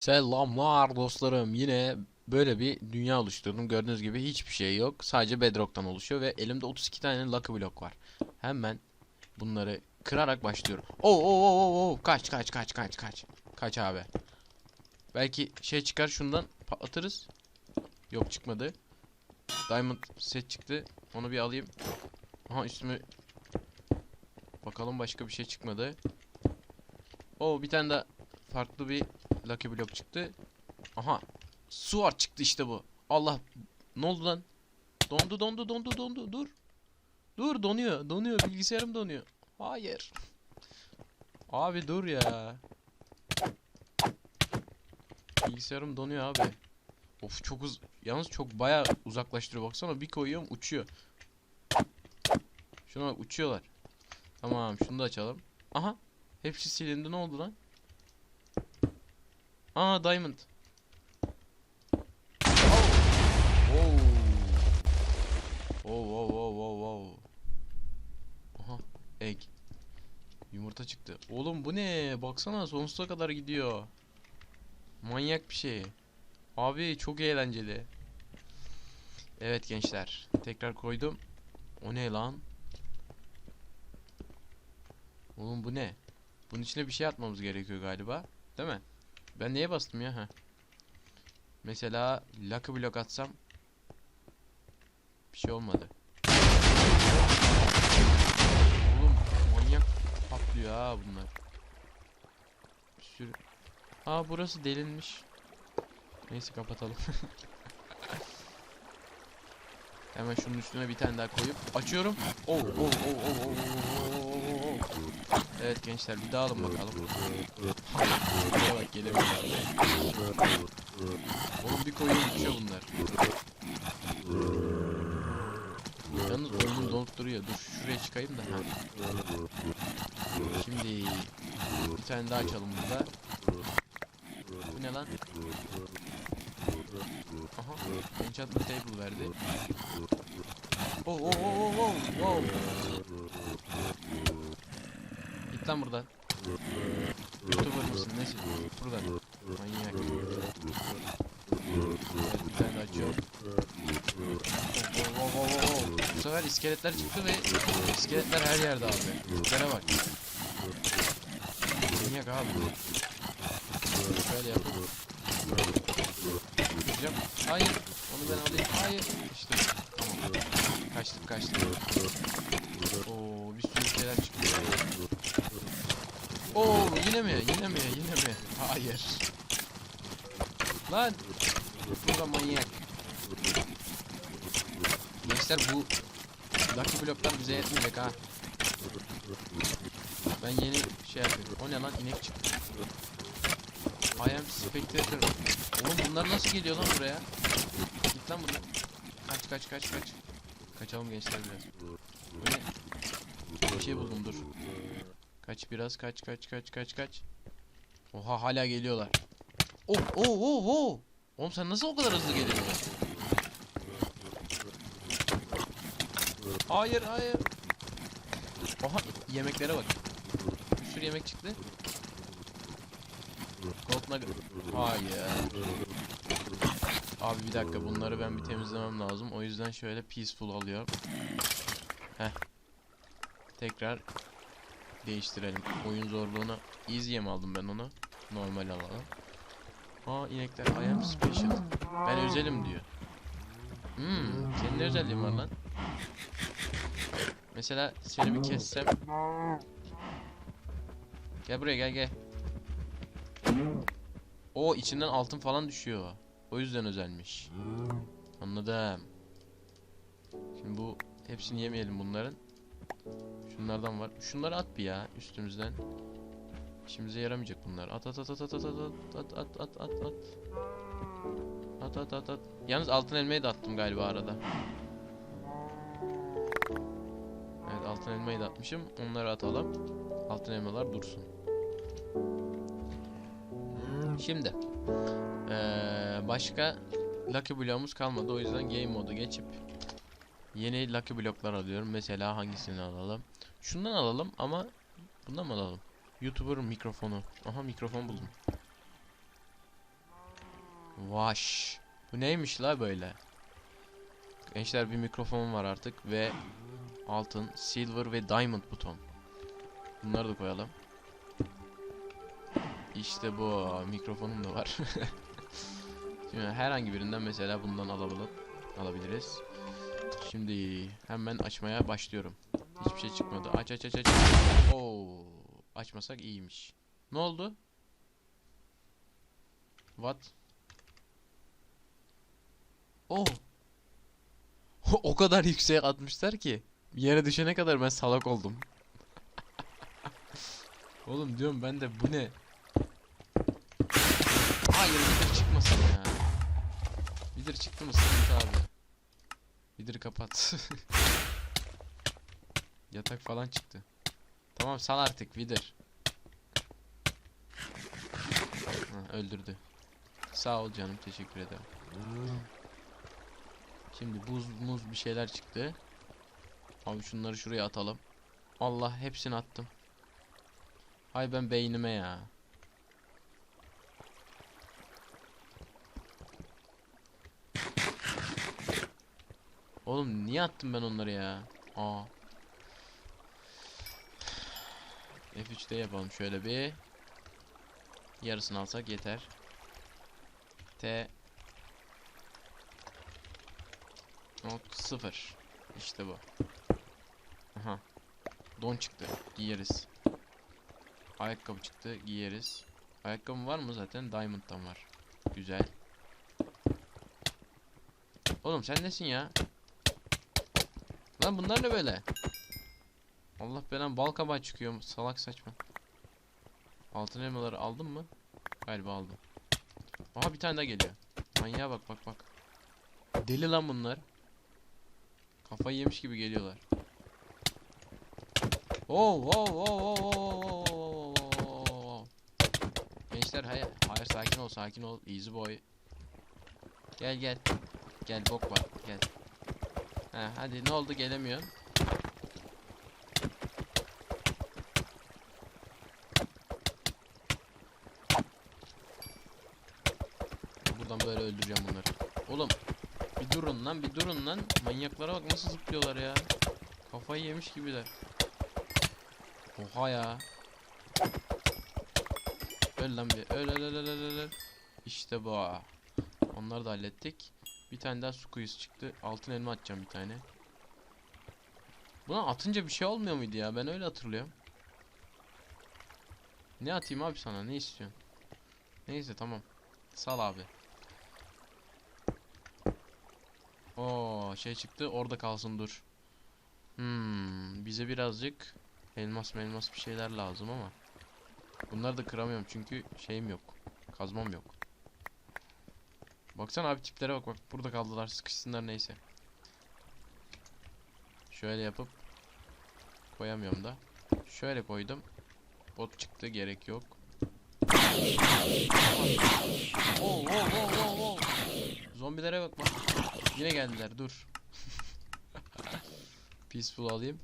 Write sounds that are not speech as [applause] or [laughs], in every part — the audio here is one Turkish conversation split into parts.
Selamlar dostlarım. Yine böyle bir dünya oluşturdum. Gördüğünüz gibi hiçbir şey yok. Sadece bedrock'tan oluşuyor ve elimde 32 tane lucky block var. Hemen bunları kırarak başlıyorum. Oo oo oo oo kaç kaç kaç kaç kaç. Kaç abi. Belki şey çıkar şundan patlatırız. Yok çıkmadı. Diamond set çıktı. Onu bir alayım. Aha üstümü Bakalım başka bir şey çıkmadı. Oo bir tane de farklı bir Lucky Block çıktı. Aha. Sword çıktı işte bu. Allah. Ne oldu lan? Dondu dondu dondu dondu. Dur. Dur donuyor. Donuyor. Bilgisayarım donuyor. Hayır. Abi dur ya. Bilgisayarım donuyor abi. Of çok uz yalnız çok baya uzaklaştırıyor baksana bir koyuyorum uçuyor. Şuna bak uçuyorlar. Tamam şunu da açalım. Aha. Hepsi silindi ne oldu lan? Aa diamond. Oh. Oh oh oh oh oh. Aha egg. Yumurta çıktı. Oğlum bu ne? Baksana sonsuza kadar gidiyor. Manyak bir şey. Abi çok eğlenceli. Evet gençler. Tekrar koydum. O ne lan? Oğlum bu ne? Bunun içine bir şey atmamız gerekiyor galiba. Değil mi? Ben neye bastım ya? Heh. Mesela Lucky Block atsam bir şey olmadı. Oğlum manyak patlıyor ha bunlar. Bir sürü. Aa burası delinmiş. Neyse kapatalım. [laughs] Hemen şunun üstüne bir tane daha koyup açıyorum. Oh oh oh oh oh oh, oh, oh, oh. Evet gençler bir daha alın bakalım. Buraya bak gelemiyor. Oğlum bir koyun uçuyor bunlar. Yalnız oyunum donup duruyor. Dur şuraya çıkayım da. Şimdi bir tane daha açalım burada. Bu ne lan? Aha, enchantment table verdi. Oh oh oh oh oh oh. Lan buradan. Youtuber mısın nesin? Buradan. Manyak. Evet, bir tane açıyorum. Oh, oh, oh, oh. Bu sefer iskeletler çıktı ve iskeletler her yerde abi. Tiplere bak. Manyak abi. Şöyle yapalım. Yapacağım. Hayır. Onu ben alayım. Hayır. İşte. Tamam. Kaçtık kaçtık. Oo bir sürü şeyler çıktı. Oo yine mi? Yine mi? Yine mi? Hayır. Lan. Bu da manyak. Gençler bu Lucky bloklar bize yetmeyecek ha. Ben yeni şey yapıyorum. O ne lan? İnek çıktı. I am spectator. Oğlum bunlar nasıl geliyor lan buraya? Git lan buradan. Kaç kaç kaç kaç. Kaçalım gençler biraz. Ne? Bir şey buldum dur. Kaç biraz kaç kaç kaç kaç kaç. Oha hala geliyorlar. Oh oh oh oh. Oğlum sen nasıl o kadar hızlı geliyorsun? Hayır hayır. Oha yemeklere bak. Bir sürü yemek çıktı. Gold. Hayır. Abi bir dakika bunları ben bir temizlemem lazım. O yüzden şöyle peaceful alıyorum. Heh. Tekrar değiştirelim. Oyun zorluğuna easy'ye mi aldım ben onu? Normal alalım. Aa inekler I am special. Ben özelim diyor. Hmm, senin ne özelliğin var lan? Mesela seni bir kessem. Gel buraya gel gel. O içinden altın falan düşüyor. O yüzden özelmiş. Anladım. Şimdi bu hepsini yemeyelim bunların. Şunlardan var. Şunları at bir ya üstümüzden. İşimize yaramayacak bunlar. At at at at at at at at at at at at. At at at at. Yalnız altın elmayı da attım galiba arada. Evet altın elmayı da atmışım. Onları atalım. Altın elmalar dursun. Şimdi eee, başka Lucky bloğumuz kalmadı. O yüzden game modu geçip yeni Lucky bloklar alıyorum. Mesela hangisini alalım? Şundan alalım ama bundan mı alalım? YouTuber mikrofonu. Aha mikrofon buldum. Vaş. Bu neymiş la böyle? Gençler bir mikrofon var artık ve altın, silver ve diamond buton. Bunları da koyalım. İşte bu mikrofonum da var. [laughs] Şimdi herhangi birinden mesela bundan alabilir, alabiliriz. Şimdi hemen açmaya başlıyorum. Hiçbir şey çıkmadı. Aç aç aç aç. Oo, açmasak iyiymiş. Ne oldu? What? Oh. [laughs] o kadar yükseğe atmışlar ki yere düşene kadar ben salak oldum. [laughs] Oğlum diyorum ben de bu ne? Hayır vidir çıkmasın ya. Vidir çıktı mı sıkıntı abi. Vidiri kapat. [laughs] Yatak falan çıktı. Tamam sal artık vidir. Ha, öldürdü. Sağ ol canım teşekkür ederim. Şimdi buz muz bir şeyler çıktı. Abi şunları şuraya atalım. Allah hepsini attım. Hay ben beynime ya. Oğlum niye attım ben onları ya? Aa. F3'te yapalım şöyle bir. Yarısını alsak yeter. T. Not 0 İşte bu. Aha. Don çıktı. Giyeriz. Ayakkabı çıktı. Giyeriz. Ayakkabı var mı zaten? Diamond'dan var. Güzel. Oğlum sen nesin ya? Lan bunlar ne böyle Allah belen bal kabağı çıkıyor salak saçma. Altın elmaları aldın mı? Galiba aldım. Aha bir tane daha geliyor. Manyağa bak bak bak. Deli lan bunlar. Kafayı yemiş gibi geliyorlar. Oh oh oh oh oh Gençler hayır, hayır sakin ol sakin ol easy boy. Gel gel. Gel bok var gel. Ha, hadi ne oldu gelemiyor. Böyle öldüreceğim bunları. Oğlum bir durun lan bir durun lan. Manyaklara bak nasıl zıplıyorlar ya. Kafayı yemiş gibiler. Oha ya. Öl lan bir. Öl öl öl öl öl. İşte bu. Onları da hallettik. Bir tane daha su kuyusu çıktı. Altın elma atacağım bir tane. Buna atınca bir şey olmuyor muydu ya? Ben öyle hatırlıyorum. Ne atayım abi sana? Ne istiyorsun? Neyse tamam. Sal abi. Oo şey çıktı orada kalsın dur. Hmm, bize birazcık elmas elmas bir şeyler lazım ama. Bunları da kıramıyorum çünkü şeyim yok. Kazmam yok. Baksana abi tiplere bak bak burada kaldılar sıkışsınlar neyse. Şöyle yapıp koyamıyorum da. Şöyle koydum. Bot çıktı gerek yok. Oo, oo, oo, oo, oo. Zombilere bak bak. Yine geldiler dur. [laughs] Peaceful alayım.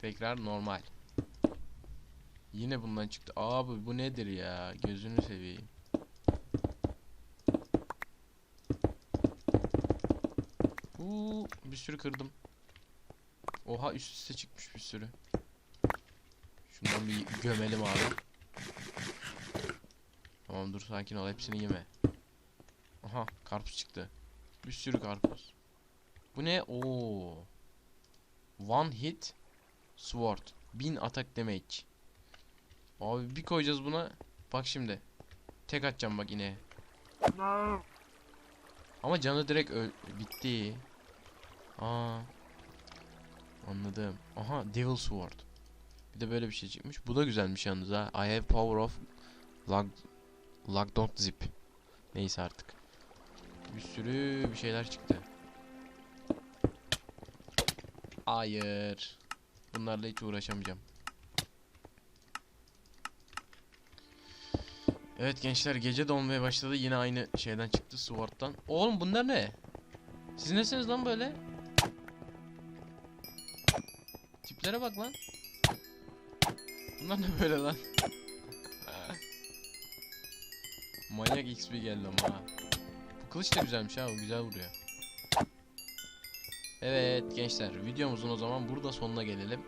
Tekrar normal. Yine bundan çıktı. Abi bu nedir ya? Gözünü seveyim. Uuu bir sürü kırdım. Oha üst üste çıkmış bir sürü. Şundan bir gömelim abi. Tamam dur sakin ol hepsini yeme. Aha karpuz çıktı. Bir sürü karpuz. Bu ne? Oo. One hit sword. 1000 atak damage. Abi bir koyacağız buna. Bak şimdi. Tek atacağım bak yine. Ama canı direkt öl bitti. Aa. Anladım. Aha Devil Sword. Bir de böyle bir şey çıkmış. Bu da güzelmiş yalnız ha. I have power of lag dot zip. Neyse artık. Bir sürü bir şeyler çıktı. Hayır. Bunlarla hiç uğraşamayacağım. Evet gençler gece dolmaya başladı. Yine aynı şeyden çıktı Sword'dan. Oğlum bunlar ne? Siz nesiniz lan böyle? Tiplere bak lan. Bunlar ne böyle lan? Manyak XP geldi ama. Kılıç da güzelmiş ha o güzel vuruyor. Evet gençler videomuzun o zaman burada sonuna gelelim.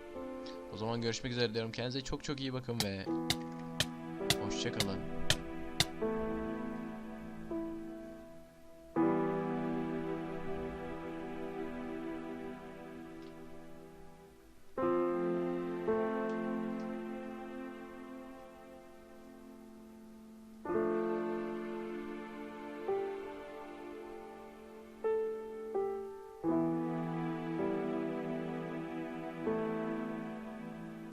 O zaman görüşmek üzere diyorum. Kendinize çok çok iyi bakın ve hoşçakalın.